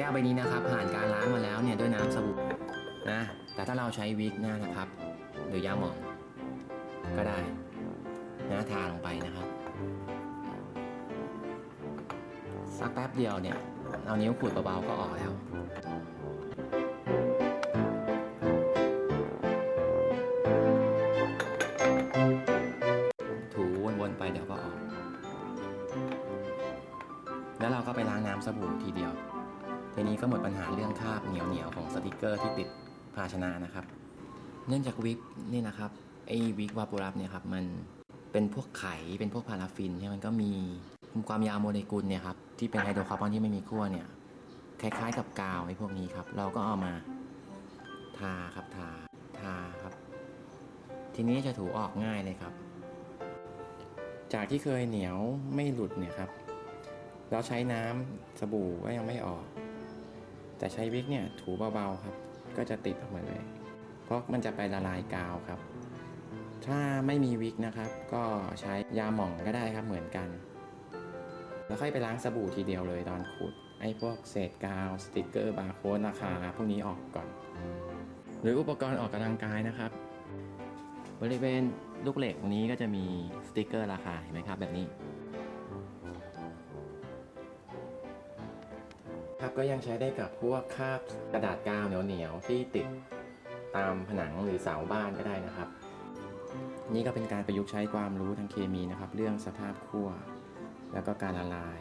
ก้วใบนี้นะครับ ผ่านการล้างมาแล้วเนี่ยด้วยน้ำสบู่นะ แต่ถ้าเราใช้วิกหน้านะครับ หรือยาหมองก็ได้นะทาลงไปนะครับ สักแป๊บเดียวเนี่ย เอานิ้วขูดเบาๆก็ออกแล้วถูวนๆไปเดี๋ยวก็ออก แล้วเราก็ไปล้างน้ำสบู่ทีเดียว ทีนี้ก็หมดปัญหาเรื่องคราบเหนียวๆของสติกเกอร์ที่ติดภาชนะนะครับ เนื่องจากวิกนี่นะครับไอ้วิกวาปูรับเนี่ยครับมันเป็นพวกไขเป็นพวกพาราฟินใช่ไหมมันก็มีความยาวโมเลกุลเนี่ยครับที่เป็นไฮโดรคาร์บอนที่ไม่มีขั้วเนี่ยคล้ายๆกับกาวไอ้พวกนี้ครับ เราก็เอามาทาครับทาทาครับ ทีนี้จะถูออกง่ายเลยครับ จากที่เคยเหนียวไม่หลุดเนี่ยครับ เราใช้น้ำสบู่ก็ยังไม่ออก แต่ใช้วิกเนี่ยถูเบาๆครับ ก็จะติดออกมาเลย เพราะมันจะไปละลายกาวครับ ถ้าไม่มีวิกนะครับ ก็ใช้ยาหม่องก็ได้ครับเหมือนกัน แล้วค่อยไปล้างสบู่ทีเดียวเลยตอนขูดไอ้พวกเศษกาวสติกเกอร์บาร์โค้ดราคาพวกนี้ออกก่อน หรืออุปกรณ์ออกกำลังกายนะครับ บริเวณลูกเหล็กตรงนี้ก็จะมีสติกเกอร์ราคาเห็นไหมครับแบบนี้ ครับก็ยังใช้ได้กับพวกคาบกระดาษกาวเหนียวๆที่ติดตามผนังหรือเสาบ้านก็ได้นะครับ นี่ก็เป็นการประยุกต์ใช้ความรู้ทางเคมีนะครับ เรื่องสภาพขั้วแล้วก็การละลาย